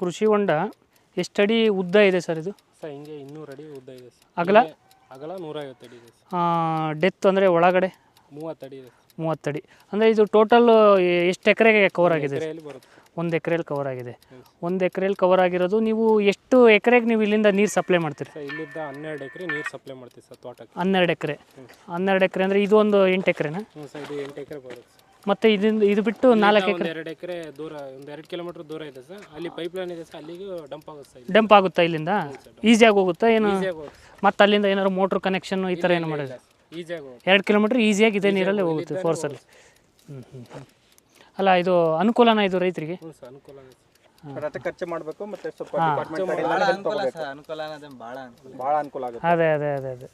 ಕೃಷಿ ಹೊಂಡ ಎಷ್ಟಡಿ ಉದ್ದ ಇದೆ ಸರ್ ಇದು? ಸರ್ ಹಿಂಗೆ ಇನ್ನೂರು ಅಡಿ ಉದ್ದ ಇದೆ ಸರ್. ಅಗಲ? ಅಗಲ ನೂರೈವತ್ತು ಅಡಿ ಇದೆ ಸರ್. ಡೆತ್ ಅಂದರೆ ಒಳಗಡೆ? ಮೂವತ್ತು ಅಡಿ ಇದೆ ಸರ್. ಮೂವತ್ತಡಿ ಅಂದರೆ ಇದು ಟೋಟಲ್ ಎಷ್ಟು ಎಕರೆಗೆ ಕವರ್ ಆಗಿದೆ? ಎಕರೆಯಲ್ಲಿ ಬರುತ್ತೆ ಒಂದು ಎಕರೆಯಲ್ಲಿ ಕವರ್ ಆಗಿದೆ. ಒಂದು ಎಕರೆಯಲ್ಲಿ ಕವರ್ ಆಗಿರೋದು ನೀವು ಎಷ್ಟು ಎಕರೆಗೆ ನೀವು ಇಲ್ಲಿಂದ ನೀರು ಸಪ್ಲೈ ಮಾಡ್ತೀರಿ? ಸರ್ ಇಲ್ಲಿದ್ದ ಹನ್ನೆರಡು ಎಕರೆ ನೀರು ಸಪ್ಲೈ ಮಾಡ್ತೀವಿ ಸರ್ ತೋಟಕ್ಕೆ. ಹನ್ನೆರಡು ಎಕರೆ. ಹನ್ನೆರಡು ಎಕರೆ ಅಂದರೆ ಇದು ಒಂದು ಎಂಟು ಎಕರೆನಾ? ಹ್ಞೂ ಸರ್ ಇದು ಎಂಟು ಎಕರೆ ಬರುತ್ತೆ ಸರ್. ಮತ್ತು ಇದರಿಂದ ಇದು ಬಿಟ್ಟು ನಾಲ್ಕು ಎಕರೆ. ಎರಡು ಎಕರೆ ದೂರ ಒಂದು ಎರಡು ಕಿಲೋಮೀಟರ್ ದೂರ ಇದೆ ಸರ್. ಅಲ್ಲಿ ಪೈಪ್ ಲೈನ್ ಇದೆ ಸರ್. ಅಲ್ಲಿಗೂ ಡಂಪ್ ಆಗುತ್ತೆ ಸರ್ ಡಂಪ್ ಆಗುತ್ತಾ ಇಲ್ಲಿಂದ? ಈಸಿಯಾಗಿ ಹೋಗುತ್ತಾ ಏನು? ಮತ್ತೆ ಅಲ್ಲಿಂದ ಏನಾದ್ರು ಮೋಟ್ರ್ ಕನೆಕ್ಷನ್ ಈ ಥರ ಏನು ಮಾಡಿದ್ರೆ? ಈಸಿಯಾಗಿ ಹೋಗುತ್ತೆ. ಎರಡು ಕಿಲೋಮೀಟ್ರ್ ಈಸಿಯಾಗಿ ಇದೇ ನೀರಲ್ಲಿ ಹೋಗುತ್ತೆ. ಫೋರ್ಸಲ್ಲಿ ಹ್ಞೂ ಹ್ಞೂ ಹ್ಞೂ ಅಲ್ಲ ಇದು ಅನುಕೂಲನ ಇದು ರೈತರಿಗೆ? ಹ್ಞೂ ಸರ್ ಅನುಕೂಲ ಇದೆ ಸರ್. ರಥ ಖರ್ಚು ಮಾಡಬೇಕು ಮತ್ತೆ ಸ್ವಲ್ಪ. ಡಿಪಾರ್ಟ್ಮೆಂಟ್ ಭಾಳ ಅನುಕೂಲ ಆಗುತ್ತೆ. ಅದೇ ಅದೇ ಅದೇ ಅದೇ.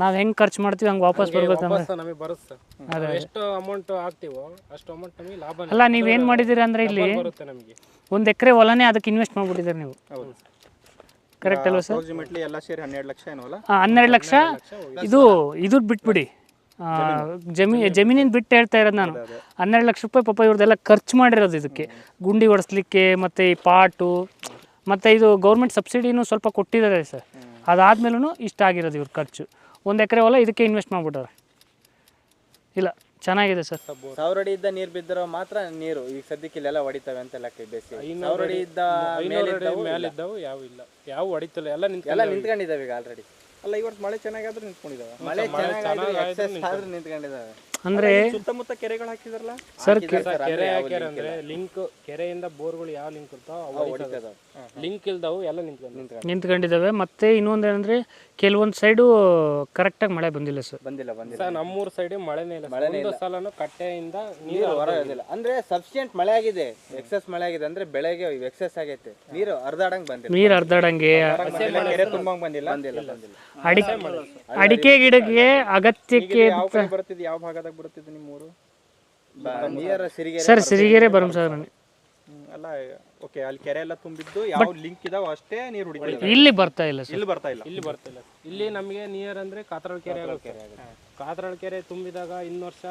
ನಾವು ಹೆಂಗೆ ಖರ್ಚು ಮಾಡ್ತೀವಿ ಹಂಗೆ ವಾಪಸ್ ಬರ್ಬೇಕಂದ್ರೆ ನೀವ್ ನಮಗೆ. ಬರುತ್ತೆ. ಸರ್ ಎಷ್ಟು ಅಮೌಂಟ್ ಹಾಕ್ತೀವೋ ಅಷ್ಟು ಅಮೌಂಟ್ ನಮಗೆ ಲಾಭ ಅಲ್ಲ ನೀವೇನು ಮಾಡಿದ್ದೀರಿ ಅಂದರೆ ಇಲ್ಲಿ? ಬರುತ್ತೆ ನಮಗೆ. ಒಂದು ಎಕರೆ ಹೊಲನೇ ಅದಕ್ಕೆ ಇನ್ವೆಸ್ಟ್ ಮಾಡಿಬಿಟ್ಟಿದ್ದೀರಿ ನೀವು. ಕರೆಕ್ಟ್ ಅಲ್ವಾ ಸರ್? ಅಪ್ರಾಕ್ಸಿಮೇಟ್ಲಿ ಎಲ್ಲ ಸೇರಿ ಹನ್ನೆರಡು ಲಕ್ಷ ಏನೋ ಅಲ್ಲ? ಹಾಂ ಹನ್ನೆರಡು ಲಕ್ಷ. ಇದು ಇದು ಬಿಟ್ಬಿಡಿ. ಜಮೀ ಜಮೀನಿನ ಬಿಟ್ಟು ಹೇಳ್ತಾ ಇರೋದು ನಾನು. ಹನ್ನೆರಡು ಲಕ್ಷ ರೂಪಾಯಿ ಪಾಪ ಇವ್ರದ್ದೆಲ್ಲ ಖರ್ಚು ಮಾಡಿರೋದು ಇದಕ್ಕೆ. ಗುಂಡಿ ಹೊಡೆಸ್ಲಿಕ್ಕೆ ಮತ್ತು ಈ ಪಾಟು ಮತ್ತು ಇದು ಗೌರ್ಮೆಂಟ್ ಸಬ್ಸಿಡಿನೂ ಸ್ವಲ್ಪ ಕೊಟ್ಟಿದ್ದಾರೆ ಸರ್. ಅದಾದ್ಮೇಲೂ ಇಷ್ಟ ಆಗಿರೋದು ಇವ್ರ ಖರ್ಚು. ಒಂದು ಎಕರೆ ಹೊಲ ಇದಕ್ಕೆ ಇನ್ವೆಸ್ಟ್ ಮಾಡಿಬಿಟ್ಟವ್ರೆ. ಇಲ್ಲ ಚೆನ್ನಾಗಿದೆ ಸರ್. ಸಾವಿರ ಅಡಿ ಇದ್ದ ನೀರು ಬಿದ್ದಿರೋ ಮಾತ್ರ ನೀರು ಈಗ ಸದ್ಯಕ್ಕೆ ಇಲ್ಲೆಲ್ಲ ಹೊಡಿತವೆ ಅಂತ ಲೆಕ್ಕ ಬೇಸಿ ಸಾವಿರ ಅಡಿ ಇದ್ದ ಐನೂರು ಅಡಿ ಮೇಲೆ ಇದ್ದವು ಯಾವ ಇಲ್ಲ. ಯಾವ ಹೊಡಿತಿಲ್ಲ ಎಲ್ಲ ನಿಂತ ಎಲ್ಲ ನಿಂತ್ಕೊಂಡಿದ್ದಾವೆ ಈಗ ಆಲ್ರೆಡಿ ಅಲ್ಲ ಇವತ್ತು ಮಳೆ ಚೆನ್ನಾಗಾದ್ರೂ ನಿಂತ್ಕೊಂಡಿದ್ದಾವೆ ಮಳೆ ಚೆನ್ನಾಗಿ ನಿಂತ್ಕೊಂಡಿದ್ದಾವೆ ಅಂದರೆ ಸುತ್ತಮುತ್ತ ಕೆರೆಗಳು ಹಾಕಿದಾರಲ್ಲ? ಸರ್ ಕೆರೆ ಹಾಕ್ಯಾರ ಅಂದ್ರೆ ಲಿಂಕ್ ಕೆರೆಯಿಂದ ಬೋರ್ಗಳು ಯಾವ ಲಿಂಕ್ ಇರ್ತಾವ ಲಿಂಕ್ ಇಲ್ದವು ಎಲ್ಲ ನಿಂತ್ಕೊಂಡು ನಿಂತ್ಕೊಂಡಿದ್ದಾವೆ ಮತ್ತೆ ಇನ್ನೊಂದು ಏನಂದ್ರೆ ಕೆಲವೊಂದು ಸೈಡು ಕರೆಕ್ಟಾಗಿ ಮಳೆ ಬಂದಿಲ್ಲ ಸರ್. ಬಂದಿಲ್ಲ ಬಂದಿಲ್ಲ. ಸರ್ ನಮ್ಮೂರ್ ಸೈಡ್ ಮಳೆನೇ ಇಲ್ಲ. ಮಳೆ ಒಂದು ಸಲನು ಕಟ್ಟೆಯಿಂದ ನೀರು ಹೊರ ಹೊರಗೋದಿಲ್ಲ ಅಂದ್ರೆ ಸಫಿಶಿಯಂಟ್ ಮಳೆ ಆಗಿದೆ. ಎಕ್ಸೆಸ್ ಮಳೆ ಆಗಿದೆ ಅಂದ್ರೆ ಬೆಳೆಗೆ ಎಕ್ಸೆಸ್ ಆಗೈತೆ. ನೀರು ಅರ್ಧಾಡಂಗ್ ಬಂದಿಲ್ಲ. ನೀರು ಅರ್ಧಾಡಂಗೆ ಕೆರೆ ತುಂಬಂಗ್ ಬಂದಿಲ್ಲ. ಬಂದಿಲ್ಲ ಅಡಿಕೆ ಅಡಿಕೆ ಗಿಡಕ್ಕೆ ಅಗತ್ಯಕ್ಕೆ ಯಾವ ಕಡೆ ಬರ್ತಿದ್ದು ಯಾವ ನಿಮ್ಮ ಊರು ನಿಯರ್ ಸರ್ ಸಿರಿಗೆರೆ ಹ್ಮ್, ಅಲ್ಲ ಓಕೆ ಅಲ್ಲಿ ಕೆರೆ ಎಲ್ಲ ತುಂಬಿದ್ದು ಯಾವ ಲಿಂಕ್ ಇದಾವ ಅಷ್ಟೇ ನೀರು ಹುಡುಕಿದೆ ಇಲ್ಲಿ ಬರ್ತಾ ಇಲ್ಲ ಸರ್. ಇಲ್ಲಿ ಬರ್ತಾ ಇಲ್ಲ. ಇಲ್ಲಿ ಇಲ್ಲ ಇಲ್ಲಿ ನಮಗೆ ನಿಯರ್ ಅಂದ್ರೆ ಕಾತರಾಳ ಕೆರೆ ಆಗುತ್ತೆ. ಕಾತರಾಳ ಕೆರೆ ತುಂಬಿದಾಗ ಇನ್ ವರ್ಷ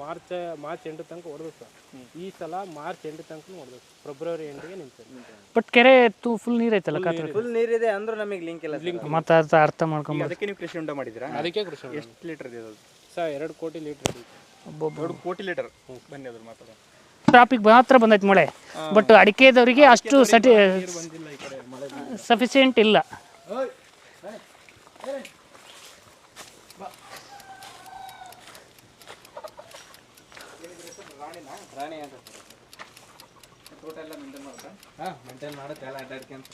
ಮಾರ್ಚ್ ಮಾರ್ಚ್ ಎಂಟು ತನಕ ಹೊಡೆದು ಸರ್. ಈ ಸಲ ಮಾರ್ಚ್ ಎಂಟು ತನಕ ಹೊಡೆದು ಫೆಬ್ರವರಿ ಎಂಟಿಗೆ ನಿಂತು ಬಟ್ ಕೆರೆ ತು ಫುಲ್ ನೀರ್ ಐತಲ್ಲ ಕಾತರ ಫುಲ್ ನೀರಿದೆ ಅಂದ್ರೆ ನಮಗೆ ಲಿಂಕ್ ಇಲ್ಲ. ಮತ್ತೆ ಅರ್ಥ ಮಾಡ್ಕೊಂಡು ಮಾಡ್ಕೊಂಬ ಅದಕ್ಕೆ ನೀವು ಕೃಷಿ ಹೊಂಡ ಮಾಡಿದ್ರಾ ಅದಕ್ಕೆ ಕೃಷಿ ಎಷ್ಟು ಲೀಟರ್ ಇದೆ ಅದು? ಸರ್ ಎರಡು ಕೋಟಿ ಲೀಟರ್ ಎರಡು ಕೋಟಿ ಲೀಟರ್. ಬನ್ನಿ ಅದ್ರ ಮಾತಾಡೋಣ. ಟ್ರಾಫಿಕ್ ಮಾತ್ರ ಬಂದೈತೆ ಮಳೆ. ಬಟ್ ಅಡಿಕೆದವರಿಗೆ ಅಷ್ಟು ಸಟಿ ಸಫಿಸಿಯೆಂಟ್ ಇಲ್ಲ. ರಾಣಿ ಅಂತ ತೋಟ ಎಲ್ಲ ಮೇಂಟೈನ್ ಮಾಡ್ತಾ ಹಾಂ ಮೇಂಟೈನ್ ಮಾಡುತ್ತೆ ಎಲ್ಲ ಅಡ್ಡಾಡ್ಕೊಂತ.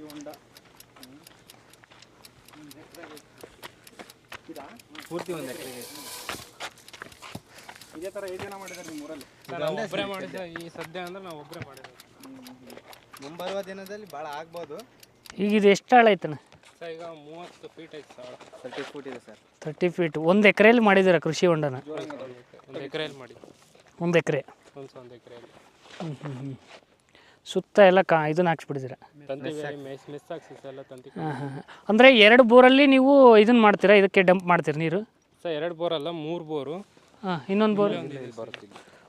ಕೃಷಿ ಹೊಂಡ ಪೂರ್ತಿ ಒಂದು ಎಕರೆಗೆ ಇದೇ. ತರ ಏಟ್ ಜನ ಮಾಡಿದಾರೆ ನಿಮ್ಮ ಊರಲ್ಲಿ? ಒಬ್ಬರೇ ಮಾಡಿದ್ದೆ ಈ ಸದ್ಯ ಅಂದ್ರೆ ನಾವು ಒಬ್ಬರೇ ಮಾಡಿದ್ವಿ ಮುಂಬರುವ ದಿನದಲ್ಲಿ ಭಾಳ ಆಗ್ಬೋದು. ಈಗ ಇದು ಎಷ್ಟು ಆಳ ಐತನ ಸರ್ ಈಗ ಮೂವತ್ತು ಫೀಟ್ ಐತೆ ಸರ್. ತರ್ಟಿ ಫೀಟ್ ಇದೆ ಸರ್. ತರ್ಟಿ ಫೀಟ್ ಒಂದು ಎಕರೆಯಲ್ಲಿ ಮಾಡಿದಾರ ಕೃಷಿ ಹೊಂಡನ? ಒಂದು ಎಕರೆಯಲ್ಲಿ ಮಾಡಿದ್ವಿ ಒಂದು ಎಕರೆ. ಒಂದು ಒಂದು ಎಕರೆಯಲ್ಲಿ. ಹ್ಞೂ ಹ್ಞೂ ಹ್ಞೂ ಸುತ್ತ ಎಲ್ಲ ಕಾ ಇದನ್ನ ತಂತಿ ಹಾಂ ಹಾಂ ಅಂದರೆ ಎರಡು ಬೋರಲ್ಲಿ ನೀವು ಇದನ್ನ ಮಾಡ್ತೀರಾ? ಇದಕ್ಕೆ ಡಂಪ್ ಮಾಡ್ತೀರಾ ನೀರು? ಸರ್ ಎರಡು ಬೋರ್ ಅಲ್ಲ ಮೂರು ಬೋರು. ಹಾಂ ಇನ್ನೊಂದು ಬೋರ್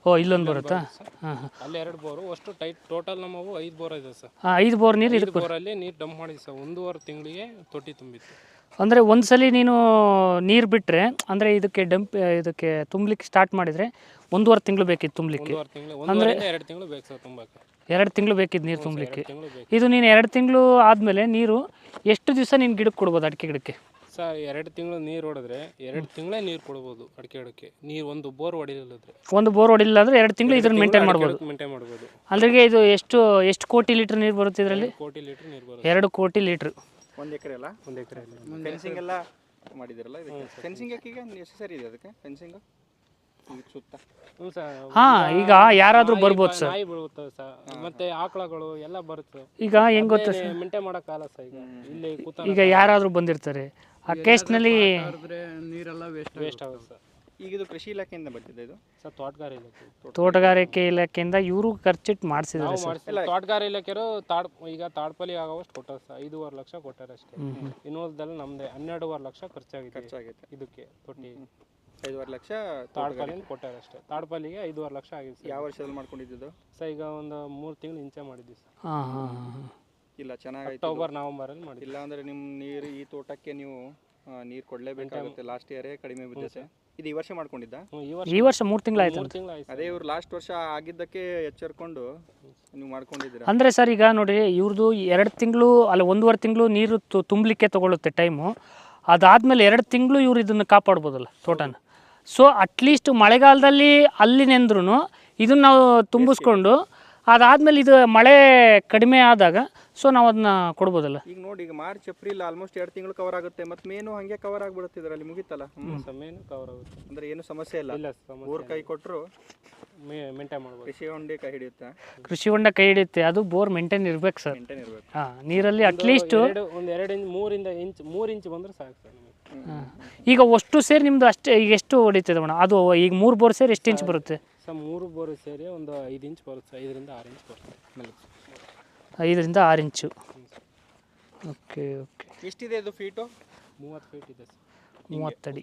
ಓ ಇಲ್ಲೊಂದು ಬರುತ್ತಾ? ಹಾಂ ಹಾಂ. ಅಲ್ಲಿ ಎರಡು ಬೋರು ಅಷ್ಟು ಟೈಟ್ ಟೋಟಲ್ ನಮ್ಮವು ಐದು ಬೋರ್ ಇದೆ ಸರ್. ಹಾಂ ಐದು ಬೋರ್ ನೀರು ಇದಕ್ಕೆ ಬೋರಲ್ಲಿ ನೀರು ಡಂಪ್ ಮಾಡಿದ್ವಿ ಸರ್. ಒಂದೂವರೆ ತಿಂಗಳಿಗೆ ತೊಟ್ಟಿ ತುಂಬಿತ್ತು. ಅಂದರೆ ಒಂದು ಸಲ ನೀನು ನೀರು ಬಿಟ್ಟರೆ ಅಂದರೆ ಇದಕ್ಕೆ ಡಂಪ್ ಇದಕ್ಕೆ ತುಂಬಲಿಕ್ಕೆ ಸ್ಟಾರ್ಟ್ ಮಾಡಿದರೆ ಒಂದೂವರೆ ತಿಂಗಳು ಬೇಕಿತ್ತು ತುಂಬಲಿಕ್ಕೆ. ಅಂದರೆ ಎರಡು ತಿಂಗಳು ಬೇಕು ಸರ್ ತುಂಬಕ್ಕೆ. ಎರಡು ತಿಂಗಳು ಬೇಕಿತ್ತು ನೀರು ತುಂಬಲಿಕ್ಕೆ. ಇದು ನೀನು ಎರಡು ತಿಂಗಳು ಆದಮೇಲೆ ನೀರು ಎಷ್ಟು ದಿವಸ ನೀನು ಗಿಡಕ್ಕೆ ಕೊಡ್ಬೋದು ಅಡಿಕೆ ಗಿಡಕ್ಕೆ? ಸರ್ ಎರಡು ತಿಂಗಳು ನೀರು ಹೊಡೆದ್ರೆ ಎರಡು ತಿಂಗಳೇ ನೀರು ಕೊಡ್ಬೋದು ಅಡಿಕೆ ಗಿಡಕ್ಕೆ. ನೀರು ಒಂದು ಬೋರ್ ಹೊಡಿಲಿಲ್ಲದ್ರೆ. ಒಂದು ಬೋರ್ ಹೊಡಿಲಿಲ್ಲ ಅಂದರೆ ಎರಡು ತಿಂಗಳು ಇದನ್ನು ಮೇಂಟೈನ್ ಮಾಡ್ಬೋದು. ಮೇಂಟೈನ್ ಮಾಡ್ಬೋದು. ಅಲ್ಲಿಗೆ ಇದು ಎಷ್ಟು ಎಷ್ಟು ಕೋಟಿ ಲೀಟ್ರ್ ನೀರು ಬರುತ್ತೆ ಇದರಲ್ಲಿ? ಕೋಟಿ ಲೀಟರ್ ನೀರು ಬರುತ್ತೆ. ಎರಡು ಕೋಟಿ ಲೀಟ್ರ್. ಒಂದು ಎಕರೆ ಅಲ್ಲ? ಒಂದು ಎಕರೆ ಫೆನ್ಸಿಂಗ್ ಎಲ್ಲ ಮಾಡಿದಿರಲ್ಲ ಇದಕ್ಕೆ? ಫೆನ್ಸಿಂಗ್ ಯಾಕೆ ಈಗ ನೆಸೆಸರಿ ಇದೆ ಅದಕ್ಕೆ? ಫೆನ್ಸಿಂಗ್ ಸುತ್ತ? ಹ್ಞೂ ಈಗ ಯಾರಾದ್ರೂ ಬರ್ಬೋದು ಸರ್ ನಾಯಿ ಬೀಳುತ್ತವೆ ಸರ್ ಮತ್ತೆ ಆಕಳಗಳು ಎಲ್ಲ ಬರುತ್ತೆ. ಈಗ ಹೆಂಗ್ ಗೊತ್ತಾ ಸರ್ ಮೇಂಟೈನ್ ಮಾಡೋಕ್ಕಾಗಲ್ಲ ಸರ್ ಈಗ. ಇಲ್ಲಿ ಕೂತ ಈಗ ಯಾರಾದ್ರೂ ಬಂದಿರ್ತಾರೆ. ಅಕೇಶ್ನಲ್ಲಿ ನೀರೆಲ್ಲ ವೇಸ್ಟ್ ವೇಸ್ಟ್ ಆಗುತ್ತೆ ಸರ್ ಈಗ ಇದು ಕೃಷಿ ಇಲಾಖೆಯಿಂದ ಬರ್ತಿದೆ ಇದು? ಸರ್ ತೋಟಗಾರ ಇಲಾಖೆ. ತೋಟಗಾರಿಕೆ ಇಲಾಖೆಯಿಂದ ಇವರು ಖರ್ಚಿಟ್ಟು ಮಾಡಿಸಿದ್ದಾರೆ ನಾವು ಮಾಡಿಸ್ತೀವಿ ತೋಟಗಾರ ಇಲಾಖೆರು ತಾಡ್ ಈಗ ತಾಡ್ಪಲಿ ಆಗೋವಷ್ಟು ಕೊಟ್ಟಾರ ಸರ್. ಐದೂವರೆ ಲಕ್ಷ ಕೊಟ್ಟಾರ ಅಷ್ಟೇ. ಇನ್ನುಳಿದೆಲ್ಲ ನಮ್ದೆ ಹನ್ನೆರಡೂವರೆ ಲಕ್ಷ ಖರ್ಚಾಗಿದೆ ಖರ್ಚಾಗೈತೆ. ಇದಕ್ಕೆ ತೊಟ್ಟಿ. ಐದುವರೆ ಲಕ್ಷ ತಾಡ್ಪಾಲಿಂದ ಕೊಟ್ಟಾರೆ ಅಷ್ಟೇ. ತಾಡ್ಪಾಲಿಗೆ ಐದೂವರೆ ಲಕ್ಷ ಆಗಿದೆ ಸರ್. ಯಾವ ವರ್ಷದಲ್ಲಿ ಮಾಡ್ಕೊಂಡಿದ್ದು ಸರ್ ಈಗ ಒಂದು ಮೂರು ತಿಂಗಳು ಇಂಚೆ ಮಾಡಿದ್ವಿ ಸರ್. ಹಾಂ ಹಾಂ ಹಾಂ ಇಲ್ಲ ಚೆನ್ನಾಗೈತೆ ಅಕ್ಟೋಬರ್ ನವಂಬರಲ್ಲಿ ಮಾಡಿದ್ವಿ ಇಲ್ಲ ಅಂದ್ರೆ ನಿಮ್ಮ ನೀರು ಈ ತೋಟಕ್ಕೆ ನೀವು ನೀರು ಕೊಡಲೇಬೇಕಾಗುತ್ತೆ. ಲಾಸ್ಟ್ ಇಯರೇ ಕಡಿಮೆ ಬಿದ್ದೈತೆ. ಇದು ಈ ವರ್ಷ ಮಾಡ್ಕೊಂಡಿದ್ದ? ಈ ವರ್ಷ ಮೂರು ತಿಂಗಳು ಆಯ್ತು ಮೂರು ತಿಂಗಳು ಆಯ್ತು ಅದೇ ಇವ್ರು ಲಾಸ್ಟ್ ವರ್ಷ ಆಗಿದ್ದಕ್ಕೆ ಎಚ್ಚರ್ಕೊಂಡು ನೀವು ಮಾಡ್ಕೊಂಡಿದ್ದೀರಾ? ಅಂದರೆ ಸರ್ ಈಗ ನೋಡಿ ಇವ್ರದ್ದು ಎರಡು ತಿಂಗಳು ಅಲ್ಲ ಒಂದೂವರೆ ತಿಂಗಳು ನೀರು ತು- ತುಂಬಲಿಕ್ಕೆ ತಗೊಳ್ಳುತ್ತೆ ಟೈಮು ಅದಾದ್ಮೇಲೆ ಎರಡು ತಿಂಗಳು ಇವ್ರು ಇದನ್ನು ಕಾಪಾಡ್ಬೋದಲ್ಲ ತೋಟನ. ಸೊ ಅಟ್ಲೀಸ್ಟ್ ಮಳೆಗಾಲದಲ್ಲಿ ಅಲ್ಲಿ ನೆಂದ್ರೂ ಇದನ್ನು ನಾವು ತುಂಬಿಸ್ಕೊಂಡು ಅದಾದ್ಮೇಲೆ ಇದು ಮಳೆ ಕಡಿಮೆ ಆದಾಗ ಸೊ ನಾವು ಅದನ್ನ ಕೊಡ್ಬೋದಲ್ಲ? ಈಗ ನೋಡಿ ಈಗ ಮಾರ್ಚ್ ಏಪ್ರಿಲ್ ಆಲ್ಮೋಸ್ಟ್ ಎರಡು ತಿಂಗಳು ಕವರ್ ಆಗುತ್ತೆ. ಮತ್ತೆ ಮೇನು ಹಂಗೆ ಕವರ್ ಆಗ್ಬಿಡುತ್ತೆ ಇದರಲ್ಲಿ ಮುಗೀತಲ್ಲ? ಮೇನು ಸಮಯನೂ ಕವರ್ ಆಗುತ್ತೆ. ಅಂದ್ರೆ ಏನು ಸಮಸ್ಯೆ ಇಲ್ಲ? ಇಲ್ಲ ಸಮಸ್ಯೆ ಕೈ ಕೊಟ್ಟರು ಮೇಂಟೈನ್ ಮಾಡ್ಬೋದು. ಕೃಷಿ ಹೊಂಡೆ ಕೈ ಹಿಡಿಯುತ್ತೆ? ಕೃಷಿ ಹೊಂಡ ಕೈ ಹಿಡಿಯುತ್ತೆ. ಅದು ಬೋರ್ ಮೇಂಟೈನ್ ಇರ್ಬೇಕು ಸರ್. ಮೇಂಟೈನ್ ಇರಬೇಕು. ಹಾಂ ನೀರಲ್ಲಿ ಅಟ್ಲೀಸ್ಟ್ ಒಂದು ಎರಡು ಇಂಚ್ ಮೂರಿಂದ ಇಂಚ್ ಮೂರು ಇಂಚ್ ಬಂದ್ರೆ ಸಾಕು ಸರ್ ನಮಗೆ. ಈಗ ಅಷ್ಟು ಸೇರಿ ನಿಮ್ದು ಅಷ್ಟೇ ಈಗ ಎಷ್ಟು ಹೊಡಿತದೆ ಮೇಡಮ್? ಅದು ಈಗ ಮೂರು ಬೋರ್ ಸೇರಿ ಎಷ್ಟು ಇಂಚ್ ಬರುತ್ತೆ? ಸರ್ ಮೂರು ಬೋರ್ ಸೇರಿ ಒಂದು ಐದು ಇಂಚ್ ಬರುತ್ತೆ ಐದರಿಂದ ಆರು ಇಂಚ್ ಬರುತ್ತೆ ಮೇಲೆ ಐದರಿಂದ ಆರು ಇಂಚು. Okay okay. ಎಷ್ಟಿದೆ ಇದು ಫೀಟು? ಮೂವತ್ತು ಫೀಟ್ ಇದೆ ಸರ್. ಮೂವತ್ತಡಿ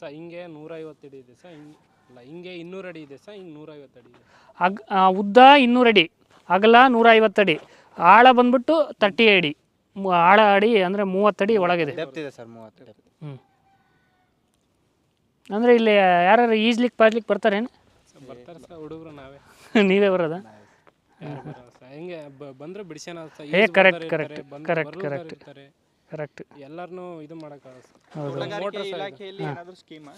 ಸರ್ ಹಿಂಗೆ ನೂರೈವತ್ತು ಅಡಿ ಇದೆ ಸರ್. ಹಿಂಗೆ ಅಲ್ಲ ಹಿಂಗೆ ಇನ್ನೂರು ಅಡಿ ಇದೆ ಸರ್. ಹಿಂಗೆ ನೂರೈವತ್ತು ಅಡಿ ಇದೆ. ಅಗ್ ಆ, ಉದ್ದ ಇನ್ನೂರು ಅಡಿ ಅಗಲ ನೂರ ಅಡಿ ಆಳ ಬಂದ್ಬಿಟ್ಟು ತರ್ಟಿ ಅಡಿ ಮು- ಆಳ ಅಡಿ ಅಂದರೆ ಮೂವತ್ತಡಿ ಒಳಗಿದೆ. ಡೆಪ್ತ್ ಇದೆ ಸರ್ ಮೂವತ್ತು ಡೆಪ್ತ್ ಹ್ಞೂ ಅಂದರೆ ಇಲ್ಲಿ ಯಾರು ಈಜ್ಲಿಕ್ಕೆ ಪಾಜ್ಲಿಕ್ಕೆ ಬರ್ತಾರೇನು? ಸರ್ ಬರ್ತಾರೆ ಸರ್ ಹುಡುಗರು ನಾವೇ. ನೀವೇ ಬರೋದಾ? ಸರ್. ಹೆಂಗೆ ಬಂದ್ರೆ ಬಿಡಿಸ್ಯಾನ ಸರ್ ಏ, correct correct correct correct correct ಎಲ್ಲರನ್ನೂ ಇದು ಮಾಡೋಕ್ಕಾಗಲ್ಲ ಸರ್. ತೋಟಗಾರಿಕೆ ಇಲಾಖೆಯಲ್ಲಿ ಏನಾದರೂ ಸ್ಕೀಮಾ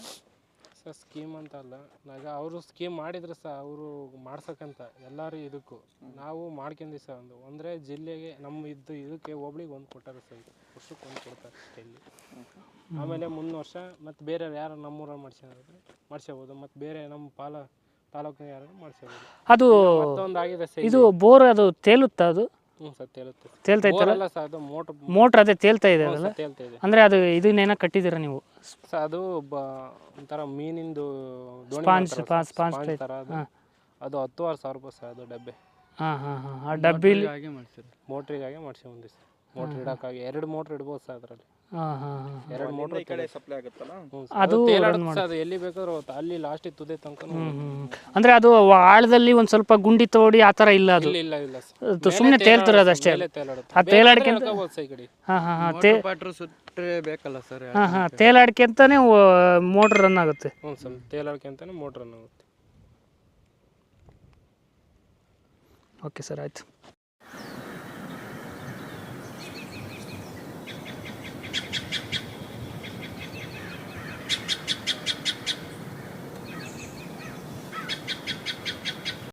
ಸರ್ ಸ್ಕೀಮ್ ಅಂತ ಅಲ್ಲ. ನಾಗ ಅವರು ಸ್ಕೀಮ್ ಮಾಡಿದ್ರೆ ಸಹ ಅವರು ಮಾಡ್ಸಕ್ಕಂತ ಎಲ್ಲರೂ ಇದಕ್ಕೂ. ನಾವು ಮಾಡ್ಕೊಂಡಿ ಸರ್ ಒಂದು. ಅಂದರೆ ಜಿಲ್ಲೆಗೆ ನಮ್ಮ ಇದ್ದು ಇದಕ್ಕೆ ಹೋಬ್ಳಿಗೆ ಒಂದು ಕೊಟ್ಟಾರೆ ಸರ್ ವರ್ಷಕ್ಕೆ ಒಂದು ಕೊಡ್ತಾರೆ ಇಲ್ಲಿ ಆಮೇಲೆ ಮುಂದಿನ ವರ್ಷ ಮತ್ತು ಬೇರೆ ಯಾರು ನಮ್ಮೂರಲ್ಲಿ ಮಾಡ್ಸ್ಯಾರ ಮಾಡ್ಸ್ಯಾಬೋದು. ಮತ್ತು ಬೇರೆ ನಮ್ಮ ಪಾಲ ತಾಲೂಕಿನ ಯಾರು ಮಾಡ್ಸ್ಯಾಬೋದು ಅದು ಮತ್ತೊಂದು ಆಗಿದೆ ಸರ್ ಇದು ಬೋರ್ ಅದು ತೇಲುತ್ತಾ ಅದು? ಹ್ಞೂ ಸರ್ ತೇಲುತ್ತೆ. ತೇಲ್ತಾ ಇತ್ತಲ್ಲ? ಅಲ್ಲ ಸರ್ ಅದು ಮೋಟ್ರ್ ಮೋಟ್ರ್ ಅದೇ ತೇಲ್ತಾ ಇದೆ ಅದಲ್ಲ ತೇಲ್ತಾ ಇದೆ. ಅಂದರೆ ಅದು ಇದನ್ನೇನೋ ಕಟ್ಟಿದೀರ ನೀವು? ಸರ್ ಅದು ಬ ಒಂಥರ ಮೀನಿಂದು ದೋಣಿ ಸ್ಪಾಂಜ್ ಮಾಡ್ತಾರಲ್ಲ ಸ್ಪಾಂಜ್ ಸ್ಪಾಂಜ್ ಥರ ಅದು. ಹಾಂ. ಅದು ಹತ್ತುವರೆ ಸಾವಿರ ರೂಪಾಯಿ ಸರ್ ಅದು ಡಬ್ಬೆ. ಹಾಂ ಹಾಂ ಹಾಂ. ಆ ಡಬ್ಬಿಲಿ ಮೋಟ್ರಿಗಾಗಿ ಮಾಡಿಸಿ ಸರ್. ಮೋಟ್ರ್ ಇಡೋಕ್ಕಾಗಿ ಎರಡು ಮೋಟ್ರ್ ಇಡ್ಬೋದು ಸರ್ ಅದರಲ್ಲಿ. ಹಾಂ ಹಾಂ ಹಾಂ ಎರಡು ಮೋಟ್ರ್ ಈ ಕಡೆ ಸಪ್ಲೈ ಆಗುತ್ತಲ್ಲ? ಅದು ಎಲ್ಲಿ ಬೇಕಾದ್ರೂ ಹೋಗುತ್ತೆ. ಅಲ್ಲಿ ಲಾಸ್ಟಿಗೆ ತುದೆ ತನಕ ಅಂದ್ರೆ ಅದು ಆಳದಲ್ಲಿ ಒಂದ್ ಸ್ವಲ್ಪ ಗುಂಡಿ ತೋಡಿ ಆ ಥರ ಇಲ್ಲ ಅದು? ಇಲ್ಲ ಇಲ್ಲ ಅದು ಸುಮ್ಮನೆ ತೇಲ್ತಿರೋದು ಅಷ್ಟೇ. ಮೇಲೆ ತೇಲಾಡುತ್ತೆ. ಆ ತೇಲಾಡ್ಕೊಂತ ಹೇಳ್ಕೋಬೋದು ಸರ್ ಈ ಕಡೆ. ಹಾ ಹಾ ಹಾಂ ತೇ ವಾಟರ್ ಸುತ್ತರೆ ಬೇಕಲ್ಲ ಸರ್ ಹಾಂ ಹಾಂ ತೇಲಾಡ್ಕೊಂತಾನೆ ಮೋಟ್ರ್ ರನ್ ಆಗುತ್ತೆ. ಹ್ಞೂ ಸರ್ ತೇಲಾಡ್ಕೊಂತಾನೆ ಮೋಟ್ರ್ ಆಗುತ್ತೆ. ಓಕೆ ಸರ್ ಆಯಿತು.